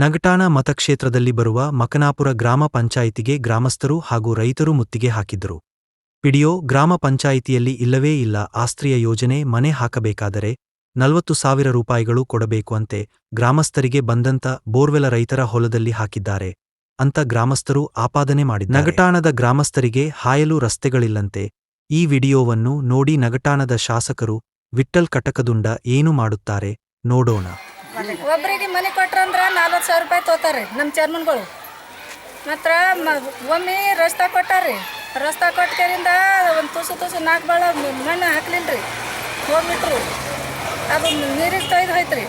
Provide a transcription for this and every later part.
ನಗಟಾಣ ಮತಕ್ಷೇತ್ರದಲ್ಲಿ ಬರುವ ಮಕನಾಪುರ ಗ್ರಾಮ ಪಂಚಾಯಿತಿಗೆ ಗ್ರಾಮಸ್ಥರು ಹಾಗೂ ರೈತರು ಮುತ್ತಿಗೆ ಹಾಕಿದ್ದರು. ಪಿಡಿಯೋ ಗ್ರಾಮ ಪಂಚಾಯಿತಿಯಲ್ಲಿ ಇಲ್ಲವೇ ಇಲ್ಲ, ಆಸ್ತ್ರೀಯ ಯೋಜನೆ ಮನೆ ಹಾಕಬೇಕಾದರೆ ನಲವತ್ತು ಸಾವಿರ ರೂಪಾಯಿಗಳು ಕೊಡಬೇಕು ಅಂತೆ ಗ್ರಾಮಸ್ಥರಿಗೆ ಬಂದಂತ ಬೋರ್ವೆಲ ರೈತರ ಹೊಲದಲ್ಲಿ ಹಾಕಿದ್ದಾರೆ ಅಂತ ಗ್ರಾಮಸ್ಥರು ಆಪಾದನೆ ಮಾಡಿದ ನಗಟಾಣದ ಗ್ರಾಮಸ್ಥರಿಗೆ ಹಾಯಲು ರಸ್ತೆಗಳಿಲ್ಲಂತೆ ಈ ವಿಡಿಯೋವನ್ನು ನೋಡಿ ನಗಟಾಣದ ಶಾಸಕರು ವಿಠ್ಠಲ್ ಕಟಕದುಂಡ ಏನು ಮಾಡುತ್ತಾರೆ ನೋಡೋಣ. ಒಬ್ಬರಿಗೆ ಮನೆ ಕೊಟ್ರಂದ್ರೆ ನಲ್ವತ್ತು ಸಾವಿರ ರೂಪಾಯಿ ತೊಗೋತಾರೆ ನಮ್ಮ ಚೇರ್ಮನ್ಗಳು. ಮಾತ್ರ ಒಮ್ಮೆ ರಸ್ತೆ ಕೊಟ್ಟಾರ್ರಿ. ರಸ್ತೆ ಕೊಟ್ಟರಿಂದ ಒಂದು ತುಸು ತುಸು ನಾಲ್ಕು ಬಾಳ ಮಣ್ಣು ಹಾಕ್ಲಿಲ್ಲ ರೀ ಹೋಗ್ಬಿಟ್ರು. ಅದು ನೀರಿಗೆ ತೊಯ್ದು ಹೋಯ್ತು ರೀ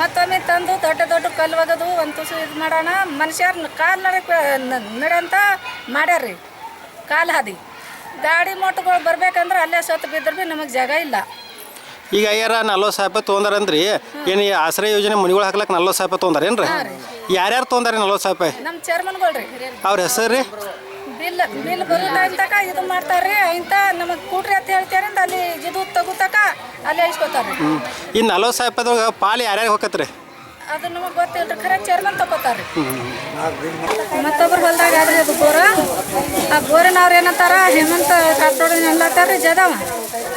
ಮತ್ತೊಮ್ಮೆ ತಂದು ದೊಡ್ಡ ದೊಡ್ಡ ಕಲ್ಲು ಒಗದು ಒಂದು ತುಸು ಇದು ಮಾಡೋಣ. ಮನುಷ್ಯರ ಕಾಲು ನಡಕ್ಕೆ ನಡಂತ ಮಾಡ್ಯಾರ್ರಿ. ಕಾಲು ಹಾದಿ. ಗಾಡಿ ಮೋಟ್ಗಳು ಬರ್ಬೇಕಂದ್ರೆ ಅಲ್ಲೇ ಸತ್ತು ಬಿದ್ದರೂ ಭೀ ನಮಗೆ ಜಾಗ ಇಲ್ಲ. ಈಗ ಅಯ್ಯಾರ ನಲ್ವತ್ತು ಸಾವಿರ ರೂಪಾಯಿ ತೊಗೊಂಡಾರಂದ್ರಿ ಏನು ಈ ಆಶ್ರಯ ಯೋಜನೆ ಮನಿಗಳು ಹಾಕ್ಲಕ್ಕೆ ನಲ್ವತ್ತು ಸಾವಿರ ರೂಪಾಯಿ ತೊಗೊಂಡಾರೇನ್ರಿ? ಯಾರ್ಯಾರು ತೊಗೊಂಡಾರಿ ನಲ್ವತ್ತು ಸಾವಿರ ರೂಪಾಯಿ? ನಮ್ಮ ಅವ್ರ ಹೆಸರು ರೀ? ಬಿಲ್ ಬಿಲ್ ಬರೋ ಇದು ಮಾಡ್ತಾರ್ರಿ ಇಂತ ನಮಗೆ ಕೂಟ್ರಿ ಅಂತ ಹೇಳ್ತಾರಿಂದ ಅಲ್ಲಿ ಇದು ತಗೋತಕ ಅಲ್ಲಿ ಈ ನಲ್ವತ್ತು ಸಾವಿರ ರೂಪಾಯಿದಾಗ ಪಾಲು ಯಾರ್ಯಾರು ಹೋಗತ್ರಿ ಅದು ನಮಗೆ ಗೊತ್ತಿಲ್ಲ ಖರೆ ಚೇರ್ಮನ್ ತಗೋತಾರ್ರಿ. ಮತ್ತೊಬ್ರು ಹೊಲ್ದಾಗ ಆದ್ರೆ ಅದು ಬೋರ. ಆ ಬೋರಿನವ್ರು ಏನಂತಾರ ಹೇಮಂತ ಕಾಟೋಡಿ ಅನ್ಲತ್ತಾರ್ರಿ ಜದವ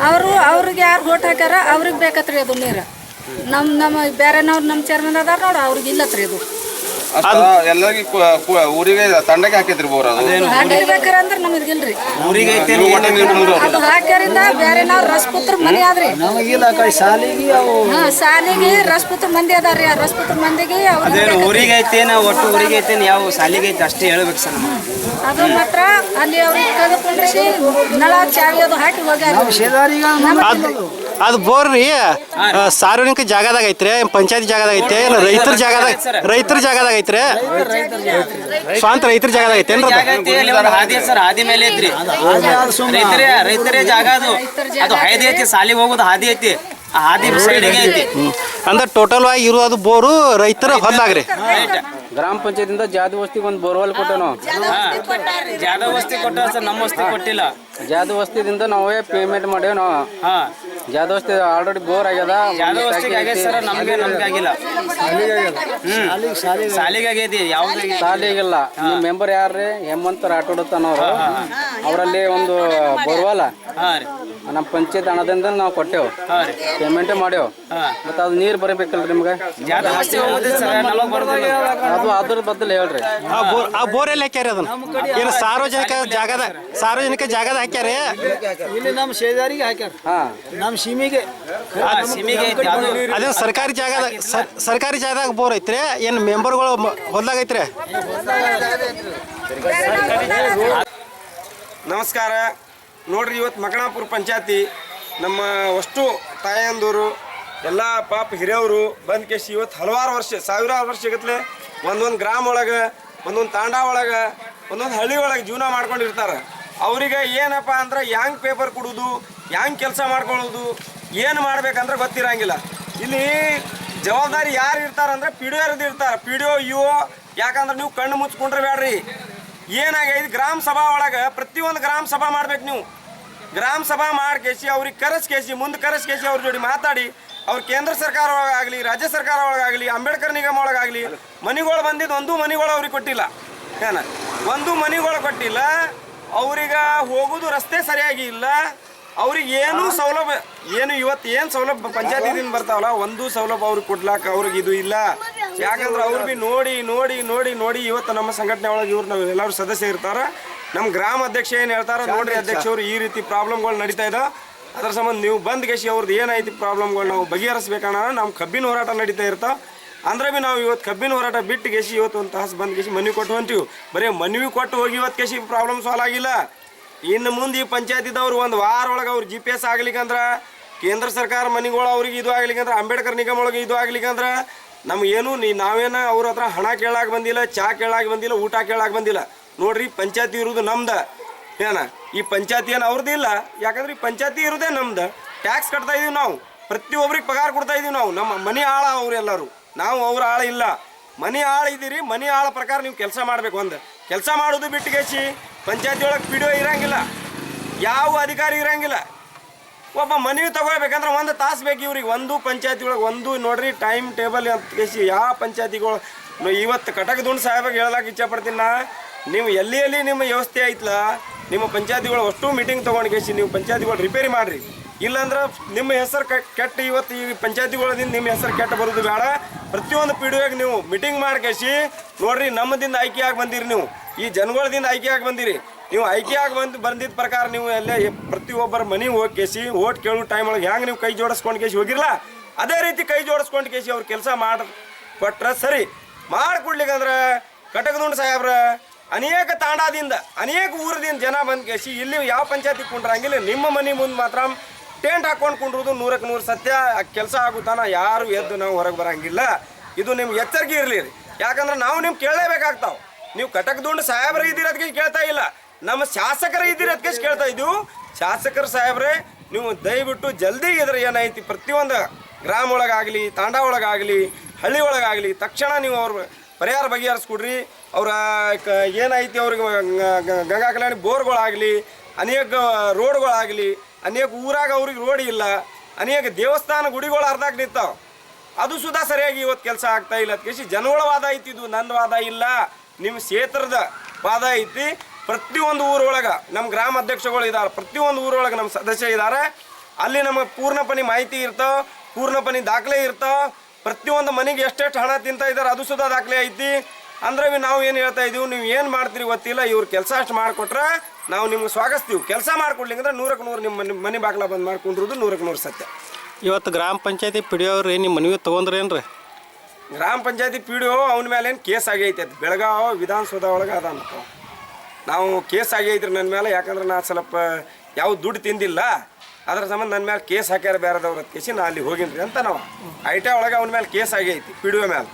ಅವರು ಅವ್ರಿಗೆ ಯಾರು ಓಟ್ ಹಾಕ್ಯಾರ ಅವ್ರಿಗೆ ಬೇಕತ್ರಿ ಅದು ನೀರು. ನಮ್ಮ ನಮ್ಮ ಬೇರೆನವ್ರು ನಮ್ಮ ಚೇರ್ಮನ್ ಅದಾರ ನೋಡು ಅವ್ರಿಗೆ ಇಲ್ಲತ್ರಿ ಇದು ಅಷ್ಟ ಎಲ್ಲರಿಗೆ ಊರಿಗೆ ತಂಡಕ್ಕೆ ಹಾಕಿದ್ರು ಬೋರ್ ಅದು. ನಮಗೆ ಇಲ್ರಿ. ಊರಿಗೆ. ಅದು ಹಾಕ್ಯಾರಿಂದ ಬೇರೆನವ್ರು ರಸಪುತ್ರ ಮನೆ ಆದ್ರಿ. ನಮಗಿಲ್ಲ ಕೈ ಸಾಲಿಗೆ ಅವು ಹಾ ಶಾಲಿಗೆ ರಸಪುತ್ರ ಮಂದಿ ಅದಾರ್ರಿ. ಆ ರಸಪುತ್ರ ಮಂದಿಗೆ ಅದೇನು ಊರಿಗೆ ಐತೆ ನಾವು ಒಟ್ಟು ಊರಿಗೆ ಐತೆ ಯಾವ ಶಾಲಿಗೆ ಐತೆ ಅಷ್ಟೇ ಹೇಳ್ಬೇಕು ಸರ್ ಅದು ಮಾತ್ರ ಅಲ್ಲಿ ಅವ್ರಿಗೆ ಕದ್ಕೊಂಡಿಸಿ ನಳ ಚಾವಿ ಅದು ಹಾಕಿ ಹೋಗ್ಯಾರ ಶೇದಾರಿಗ ಅದು ಬೋರ್ ರೀ. ಸಾರ್ವಜನಿಕ ಜಾಗದಾಗ ಐತ್ರಿ ಪಂಚಾಯತ್ ಜಾಗದಾಗ ಐತೆ ಏನು ರೈತರ ಜಾಗದಾಗ ರೈತರ ಜಾಗದಾಗ ಐತ್ರಿ? ಸ್ವಂತ ರೈತರ ಜಾಗದಾಗ ಐತೆ ಹಾದಿ ಸರ್ ಹಾದಿ ಮೇಲೆ ಐತ್ರಿ. ರೈತರೇ ರೈತರೇ ಜಾಗ ಅದು. ಅದು ಹಾದಿ ಐತಿ ಸಾಲಿಗೆ ಹೋಗೋದು ಹಾದಿ ಐತಿ. ಆ ಹಾದಿ ಸೈಡಿಗೆ ಐತಿ. ಅಂದ್ರೆ ಟೋಟಲ್ ಆಗಿ ಇರೋದು ಬೋರು ರೈತರ ಹೊಲ್ದಾಗ್ರಿ. ಗ್ರಾಮ ಪಂಚಾಯತಿಂದ ಜಾದು ವಸ್ತಿಗೆ ಒಂದು ಬೋರ್ವೆಲ್ ಕೊಟ್ಟನು. ನಾವು ಜಾಗ ವಸ್ತಿ ಕೊಟ್ಟಾರ ಸರ್ ನಮ್ಮ ವಸ್ತಿ ಕೊಟ್ಟಿಲ್ಲ. ಜಾದು ವಸ್ತಿದಿಂದ ನಾವೇ ಪೇಮೆಂಟ್ ಮಾಡೇವಿ ನಾವು ಹಾ ಜಾದು ವಸ್ತಿ ಆಲ್ರೆಡಿ ಬೋರ್ ಆಗ್ಯದ ಆಗೈತೆ ಸರ್ ನಮ್ಗೆ ನಮ್ಗೆ ಆಗಿಲ್ಲ. ಹ್ಮ್. ಸಾಲಿಗೆ ಆಗೈತಿ ಯಾವ್ದು ಸಾಲಿಗಿಲ್ಲ ನಿಮ್ಮ ಮೆಂಬರ್ ಯಾರ್ರಿ? ಹೇಮಂತ ರಾಠೋಡತನವ್ರು ಅವರಲ್ಲಿ ಒಂದು ಬೋರ್ವೆಲ್ ಹಾ ರೀ. ನಮ್ಮ ಪಂಚಾಯತ್ ಹಣದಿಂದ ನಾವು ಕೊಟ್ಟೆವು. ಪೇಮೆಂಟ್ ಮಾಡೇವು ಮತ್ತೆ ಅದು ನೀರು ಬರಬೇಕಲ್ರಿ ನಿಮ್ಗೆ? ಅದು ಅದ್ರ ಬದಲು ಹೇಳ್ರಿ. ಆ ಬೋರ್ ಎಲ್ಲಿ ಹಾಕ್ಯಾರ ಅದನ್ನ. ಏನು ಸಾರ್ವಜನಿಕ ಜಾಗದ ಸಾರ್ವಜನಿಕ ಜಾಗದ ಹಾಕ್ಯಾರ ಇಲ್ಲಿ ನಮ್ಮ ಶೇಜಾರಿಗೆ ಹಾಕ್ಯಾರ. ನಮ್ಮ ಸೀಮೆಗೆ. ಅದು ಸರ್ಕಾರಿ ಜಾಗದ ಸರ್- ಸರ್ಕಾರಿ ಜಾಗದಾಗ ಬೋರ್ ಐತ್ರಿ? ಏನು ಮೆಂಬರ್ಗಳು ಹೊಲ್ದಾಗ ಐತ್ರಿ. ನಮಸ್ಕಾರ. ನೋಡ್ರಿ ಇವತ್ತು ಮಕಣಾಪುರ ಪಂಚಾಯತಿ ನಮ್ಮ ಅಷ್ಟು ತಾಯಂದೂರು, ಎಲ್ಲ ಪಾಪ ಹಿರಿಯವರು, ಬಂದ್ ಕೇಸಿ ಇವತ್ತು ಹಲವಾರು ವರ್ಷ, ಸಾವಿರಾರು ವರ್ಷಗತ್ಲೆ ಒಂದೊಂದು ಗ್ರಾಮ ಒಳಗೆ, ಒಂದೊಂದು ತಾಂಡ ಒಳಗೆ, ಒಂದೊಂದು ಹಳ್ಳಿ ಒಳಗೆ ಜೀವನ ಮಾಡ್ಕೊಂಡಿರ್ತಾರೆ. ಅವರಿಗೆ ಏನಪ್ಪ ಅಂದ್ರೆ ಹ್ಯಾಂಗೆ ಪೇಪರ್ ಕೊಡೋದು, ಹ್ಯಾಂಗೆ ಕೆಲಸ ಮಾಡ್ಕೊಳ್ಳೋದು, ಏನು ಮಾಡ್ಬೇಕಂದ್ರೆ ಗೊತ್ತಿರಂಗಿಲ್ಲ. ಇಲ್ಲಿ ಜವಾಬ್ದಾರಿ ಯಾರು ಇರ್ತಾರಂದ್ರೆ ಪಿ ಡಿ ಇರ್ತಾರೆ. ಪಿ ಡಿ ಒ ಯು ಯಾಕಂದ್ರೆ ನೀವು ಕಣ್ಣು ಮುಚ್ಕೊಂಡ್ರೆ ಬೇಡ್ರಿ ಏನಾಗೈತಿ? ಗ್ರಾಮ ಸಭಾ ಒಳಗೆ ಪ್ರತಿಯೊಂದು ಗ್ರಾಮ ಸಭಾ ಮಾಡ್ಬೇಕು ನೀವು. ಗ್ರಾಮ ಸಭಾ ಮಾಡಿ ಕೇಸಿ ಅವ್ರಿಗೆ ಕರೆಸ್ ಕೇಸಿ ಮುಂದೆ ಕರೆಸ್ ಕೇಸಿ ಅವ್ರ ಜೋಡಿ ಮಾತಾಡಿ. ಅವ್ರ ಕೇಂದ್ರ ಸರ್ಕಾರ ಒಳಗಾಗಲಿ, ರಾಜ್ಯ ಸರ್ಕಾರ ಒಳಗಾಗಲಿ, ಅಂಬೇಡ್ಕರ್ ನಿಗಮ ಒಳಗಾಗಲಿ, ಮನಿಗಳು ಬಂದಿದ್ದು ಒಂದು ಮನಿಗಳು ಅವ್ರಿಗೆ ಕೊಟ್ಟಿಲ್ಲ. ಏನ? ಒಂದು ಮನಿಗಳು ಕೊಟ್ಟಿಲ್ಲ. ಅವ್ರಿಗೆ ಹೋಗೋದು ರಸ್ತೆ ಸರಿಯಾಗಿ ಇಲ್ಲ. ಅವ್ರಿಗೆ ಏನು ಸೌಲಭ್ಯ, ಏನು ಇವತ್ತು ಏನು ಸೌಲಭ್ಯ ಪಂಚಾಯತಿದಿಂದ ಬರ್ತಾವಲ್ಲ, ಒಂದು ಸೌಲಭ್ಯ ಅವ್ರಿಗೆ ಕೊಡ್ಲಾಕ ಅವ್ರಿಗೆ ಇದು ಇಲ್ಲ. ಯಾಕಂದ್ರೆ ಅವ್ರು ಬಿ ನೋಡಿ ನೋಡಿ ನೋಡಿ ನೋಡಿ ಇವತ್ತು ನಮ್ಮ ಸಂಘಟನೆ ಒಳಗೆ ಇವ್ರು ನಾವು ಎಲ್ಲರೂ ಸದಸ್ಯ ಇರ್ತಾರ. ನಮ್ಮ ಗ್ರಾಮ ಅಧ್ಯಕ್ಷ ಏನು ಹೇಳ್ತಾರ? ನೋಡ್ರಿ ಅಧ್ಯಕ್ಷ ಅವರು ಈ ರೀತಿ ಪ್ರಾಬ್ಲಮ್ಗಳು ನಡೀತಾ ಇದಾವ ಅದ್ರ ಸಂಬಂಧ ನೀವು ಬಂದ್ ಗೆಸಿ ಅವ್ರದ್ದು ಏನೈತಿ ಪ್ರಾಬ್ಲಮ್ಗಳು ನಾವು ಬಗೆಹರಿಸ್ಬೇಕಣ್ಣ ನಮ್ಮ ಕಬ್ಬಿನ ಹೋರಾಟ ನಡೀತಾ ಇರ್ತಾವ ಅಂದ್ರೆ ಬಿ ನಾವು ಇವತ್ತು ಕಬ್ಬಿನ ಹೋರಾಟ ಬಿಟ್ಟು ಗೆಸಿ ಇವತ್ತು ಒಂದು ತಾಸು ಬಂದ್ ಗೆಸಿ ಮನವಿ ಕೊಟ್ಟು ಹೊಂತೀವಿ ಬರೀ ಮನವಿ ಕೊಟ್ಟು ಹೋಗಿ ಇವತ್ತು ಗೆಸಿ ಪ್ರಾಬ್ಲಮ್ ಸಾಲ್ವ್ ಆಗಿಲ್ಲ. ಇನ್ನು ಮುಂದೆ ಈ ಪಂಚಾಯತಿದವ್ರು ಒಂದು ವಾರ ಒಳಗೆ ಅವ್ರು ಜಿ ಪಿ ಎಸ್ ಆಗ್ಲಿಕ್ಕಂದ್ರೆ ಕೇಂದ್ರ ಸರ್ಕಾರ ಮನೆಗಳು ಅವ್ರಿಗೆ ಇದು ಆಗ್ಲಿಕ್ಕಂದ್ರೆ ಅಂಬೇಡ್ಕರ್ ನಿಗಮ ಒಳಗೆ ಇದು ಆಗ್ಲಿಕ್ಕಂದ್ರೆ ನಮಗೇನು, ನೀ ನಾವೇನ ಅವ್ರ ಹತ್ರ ಹಣ ಕೇಳಾಕ ಬಂದಿಲ್ಲ, ಚಾ ಕೇಳಾಕ ಬಂದಿಲ್ಲ, ಊಟ ಕೇಳಾಕ ಬಂದಿಲ್ಲ. ನೋಡ್ರಿ, ಪಂಚಾಯತಿ ಇರೋದು ನಮ್ದ. ಏನ? ಈ ಪಂಚಾಯತಿ ಏನು ಅವ್ರದ್ದು ಇಲ್ಲ? ಯಾಕಂದ್ರೆ ಈ ಪಂಚಾಯತಿ ಇರೋದೇ ನಮ್ದು. ಟ್ಯಾಕ್ಸ್ ಕಟ್ತಾ ಇದೀವಿ ನಾವು. ಪ್ರತಿಯೊಬ್ಬರಿಗೆ ಪಗಾರ ಕೊಡ್ತಾ ಇದೀವಿ ನಾವು. ನಮ್ಮ ಮನೆ ಆಳ ಅವರೆಲ್ಲರೂ ನಾವು ಅವ್ರ ಆಳ ಇಲ್ಲ. ಮನೆ ಆಳ ಇದ್ದೀರಿ, ಮನೆ ಆಳ ಪ್ರಕಾರ ನೀವು ಕೆಲಸ ಮಾಡ್ಬೇಕು ಒಂದು. ಕೆಲಸ ಮಾಡೋದು ಬಿಟ್ಟುಗೆಸಿ ಪಂಚಾಯತಿ ಒಳಗೆ ಪಿ ಇರಂಗಿಲ್ಲ. ಯಾವ ಅಧಿಕಾರಿ ಇರಂಗಿಲ್ಲ. ಒಬ್ಬ ಮನವಿ ತಗೋಬೇಕಂದ್ರೆ ಒಂದು ತಾಸು ಬೇಕು ಇವ್ರಿಗೆ. ಒಂದು ಪಂಚಾಯತಿ ಒಳಗೆ ಒಂದು ನೋಡ್ರಿ ಟೈಮ್ ಟೇಬಲ್ ಅಂತ ಕೇಸಿ ಯಾವ ಪಂಚಾಯತಿಗಳು. ಇವತ್ತು ಕಟಕದುಂಡ್ ಸಾಹೇಬಾಗ ಹೇಳಕ್ಕೆ ಇಚ್ಛಪಡ್ತೀನಿ ನಾ. ನೀವು ಎಲ್ಲಿ ಎಲ್ಲಿ ನಿಮ್ಮ ವ್ಯವಸ್ಥೆ ಐತ್ಲ, ನಿಮ್ಮ ಪಂಚಾಯತಿಗಳು ಅಷ್ಟು ಮೀಟಿಂಗ್ ತೊಗೊಂಡು ಕೇಸಿ, ನೀವು ಪಂಚಾಯತಿಗಳು ರಿಪೇರಿ ಮಾಡಿರಿ. ಇಲ್ಲಾಂದ್ರೆ ನಿಮ್ಮ ಹೆಸರು ಕೆಟ್ಟ ಇವತ್ತು ಈ ಪಂಚಾಯತಿಗಳಿಂದ ನಿಮ್ಮ ಹೆಸರು ಕೆಟ್ಟ ಬರೋದು ಬೇಡ. ಪ್ರತಿಯೊಂದು ಪಿ ನೀವು ಮೀಟಿಂಗ್ ಮಾಡಿ ಕೇಸಿ. ನೋಡ್ರಿ, ನಮ್ಮದಿಂದ ಆಗಿ ಬಂದಿರಿ ನೀವು. ಈ ಜನಗಳದಿಂದ ಆಗಿ ಬಂದಿರಿ. ನೀವು ಆಯ್ಕೆಯಾಗಿ ಬಂದು ಬಂದಿದ್ದ ಪ್ರಕಾರ ನೀವು ಎಲ್ಲೇ ಪ್ರತಿಯೊಬ್ಬರ ಮನೆಗೆ ಹೋಗಿ ಕೇಸಿ, ಓಟ್ ಕೇಳೋ ಟೈಮ್ ಒಳಗೆ ಹೆಂಗೆ ನೀವು ಕೈ ಜೋಡಿಸ್ಕೊಂಡು ಕೇಸಿ ಹೋಗಿರಲ್ಲ ಅದೇ ರೀತಿ ಕೈ ಜೋಡಿಸ್ಕೊಂಡು ಕೇಸಿ ಅವ್ರು ಕೆಲಸ ಮಾಡಿ ಕೊಟ್ರೆ ಸರಿ. ಮಾಡಿಕೊಡ್ಲಿಕ್ಕಂದ್ರೆ ಕಟಕದುಂಡ್ ಸಾಹೇಬ್ರ, ಅನೇಕ ತಾಂಡಾದಿಂದ, ಅನೇಕ ಊರದಿಂದ ಜನ ಬಂದು ಕೇಸಿ, ಇಲ್ಲಿ ಯಾವ ಪಂಚಾಯತಿ ಕುಂಡ್ರಂಗಿಲ್ಲ, ನಿಮ್ಮ ಮನೆ ಮುಂದೆ ಮಾತ್ರ ಟೆಂಟ್ ಹಾಕೊಂಡು ಕುಂಡ್ರದು ನೂರಕ್ಕೆ ನೂರು ಸತ್ಯ. ಕೆಲಸ ಆಗುತ್ತಾನ ಯಾರು ಎದ್ದು ನಾವು ಹೊರಗೆ ಬರಂಗಿಲ್ಲ. ಇದು ನಿಮ್ಗೆ ಎಚ್ಚರಿಕೆ ಇರಲಿ ಯಾಕಂದ್ರೆ ನಾವು ನಿಮ್ಗೆ ಕೇಳಲೇಬೇಕಾಗ್ತಾವೆ. ನೀವು ಕಟಕದುಂಡ್ ಸಾಹೇಬ್ರ ಇದ್ದಿರೋದಕ್ಕೆ ಕೇಳ್ತಾ ಇಲ್ಲ. ನಮ್ಮ ಶಾಸಕರ ಇದ್ದಿರೋದಕ್ಕೆ ಕೇಳ್ತಾ ಇದ್ದೀವಿ. ಶಾಸಕರ ಸಾಹೇಬ್ರೆ, ನೀವು ದಯವಿಟ್ಟು ಜಲ್ದಿ ಇದ್ರೆ ಏನೈತಿ ಪ್ರತಿಯೊಂದು ಗ್ರಾಮ ಒಳಗಾಗಲಿ, ತಾಂಡ ಒಳಗಾಗಲಿ, ಹಳ್ಳಿ ಒಳಗಾಗಲಿ, ತಕ್ಷಣ ನೀವು ಅವ್ರ ಪರಿಹಾರ ಬಗೆಹರಿಸ್ಕೊಡ್ರಿ. ಅವ್ರ, ಕ ಏನೈತಿ ಅವ್ರಿಗೆ ಗಂಗಾ ಕಲ್ಯಾಣಿ ಬೋರ್ಗಳಾಗಲಿ, ಅನೇಕ ರೋಡ್ಗಳಾಗಲಿ, ಅನೇಕ ಊರಾಗ ಅವ್ರಿಗೆ ರೋಡ್ ಇಲ್ಲ, ಅನೇಕ ದೇವಸ್ಥಾನ ಗುಡಿಗಳು ಅರ್ಧಕ್ಕೆ ನಿಂತಾವ. ಅದು ಸುದಾ ಸರಿಯಾಗಿ ಇವತ್ತು ಕೆಲಸ ಆಗ್ತಾ ಇಲ್ಲ. ಅದಕ್ಕೆ ಜನಗಳ ವಾದ ಐತಿ ಇದು. ನನ್ನ ವಾದ ಇಲ್ಲ. ನಿಮ್ಮ ಕ್ಷೇತ್ರದ ವಾದ ಐತಿ. ಪ್ರತಿಯೊಂದು ಊರೊಳಗೆ ನಮ್ಮ ಗ್ರಾಮ ಅಧ್ಯಕ್ಷಗಳು ಇದ್ದಾರೆ ಪ್ರತಿಯೊಂದು ಊರೊಳಗೆ ನಮ್ಮ ಸದಸ್ಯ ಇದ್ದಾರೆ ಅಲ್ಲಿ ನಮಗೆ ಪೂರ್ಣಪನಿ ಮಾಹಿತಿ ಇರ್ತಾವ ಪೂರ್ಣಪನಿ ದಾಖಲೆ ಇರ್ತಾವ ಪ್ರತಿಯೊಂದು ಮನೆಗೆ ಎಷ್ಟೆಷ್ಟು ಹಣ ತಿಂತ ಇದ್ದಾರೆ ಅದು ಸುಧಾ ದಾಖಲೆ ಐತಿ. ಅಂದ್ರೆ ನಾವು ಏನು ಹೇಳ್ತಾ ಇದೀವಿ ನೀವು ಏನು ಮಾಡ್ತೀರಿ ಗೊತ್ತಿಲ್ಲ ಇವ್ರು ಕೆಲಸ ಅಷ್ಟು ಮಾಡಿಕೊಟ್ರೆ ನಾವು ನಿಮ್ಗೆ ಸ್ವಾಗತಿಸ್ತೀವಿ ಕೆಲಸ ಮಾಡ್ಕೊಡ್ಲಿಂಗಂದ್ರೆ ನೂರಕ್ಕೆ ನೂರು ನಿಮ್ಮ ಮನೆ ಮನೆ ಬಾಗ್ಲ ಬಂದು ಮಾಡ್ಕೊಂಡಿರೋದು ನೂರಕ್ಕೆ ನೂರು ಸತ್ಯ. ಇವತ್ತು ಗ್ರಾಮ ಪಂಚಾಯತಿ ಪಿಡಿಯೋರು ನಿಮ್ಮ ಮನವಿ ತೊಗೊಂಡ್ರೇನ್ರಿ ಗ್ರಾಮ ಪಂಚಾಯತಿ ಪಿ ಡಿ ಒ ಅವನ ಮೇಲೆ ಏನು ಕೇಸ್ ಆಗೈತೆ ಅದು ಬೆಳಗಾವ ವಿಧಾನಸೌಧ ಒಳಗೆ ಅದ ಅಂತ. ನಾವು ಕೇಸ್ ಆಗೈತ್ರಿ ನನ್ನ ಮೇಲೆ ಯಾಕಂದ್ರೆ ನಾನು ಸ್ವಲ್ಪ ಯಾವ ದುಡ್ಡು ತಿಂದಿಲ್ಲ. ಅದ್ರ ಸಂಬಂಧ ನನ್ನ ಮೇಲೆ ಕೇಸ್ ಹಾಕ್ಯಾರ ಬೇರೆದವ್ರ ಕೇಸಿ ನಾ ಅಲ್ಲಿ ಹೋಗಿನ್ರಿ ಅಂತ ನಾವು. ಐಟ ಒಳಗೆ ಅವನ ಮೇಲೆ ಕೇಸ್ ಆಗೈತಿ ಪಿ ಡಿ ಒ ಮೇಲೆ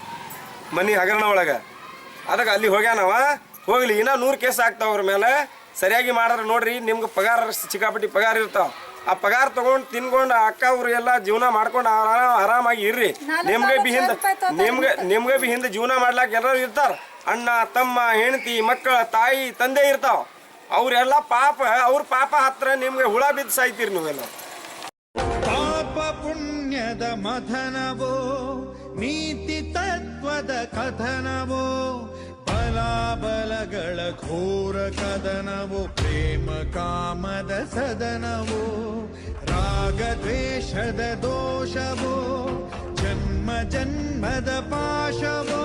ಮನೆ ಹಗರಣ ಒಳಗೆ. ಅದಕ್ಕೆ ಅಲ್ಲಿ ಹೋಗ್ಯಾನವ ಹೋಗ್ಲಿ ಇನ್ನೂ ನೂರು ಕೇಸ್ ಆಗ್ತಾವ ಅವ್ರ ಮೇಲೆ. ಸರಿಯಾಗಿ ಮಾಡಿದ್ರೆ ನೋಡ್ರಿ ನಿಮ್ಗೆ ಪಗಾರ ಸಿಕ್ಕಾಪಟ್ಟಿ ಪಗಾರ ಇರ್ತಾವ. ಆ ಪಗಾರ ತಗೊಂಡು ತಿನ್ಕೊಂಡು ಅಕ್ಕ ಅವ್ರು ಎಲ್ಲ ಜೀವನ ಮಾಡ್ಕೊಂಡು ಆರಾಮ ಆರಾಮಾಗಿ ಇರ್ರಿ. ನಿಮ್ಗೆ ಬಿ ಹಿಂದೆ ನಿಮ್ಗೆ ನಿಮ್ಗೆ ಬಿ ಹಿಂದೆ ಜೀವನ ಮಾಡ್ಲಾಕ ಎಲ್ಲರೂ ಇರ್ತಾರ. ಅಣ್ಣ, ತಮ್ಮ, ಹೆಂಡತಿ, ಮಕ್ಕಳ ತಾಯಿ, ತಂದೆ ಇರ್ತಾವ. ಅವರೆಲ್ಲ ಪಾಪ, ಅವ್ರ ಪಾಪ ಹತ್ರ ನಿಮ್ಗೆ ಹುಳ ಬಿದ್ದು ಸಾಯ್ತೀರಿ ನೀವೆಲ್ಲ. ಪಾಪ ಪುಣ್ಯದ ಮಥನವೋ, ನೀತಿ ತತ್ವದ ಕಥನವೋ, ಬಲಾಬಲಗಳ ಘೋರ ಕದನವೋ, ಪ್ರೇಮ ಕಾಮದ ಸದನವೋ ರಾಗ ದ್ವೇಷದ ದೋಷವೋ, ಜನ್ಮ ಜನ್ಮದ ಪಾಶವೋ.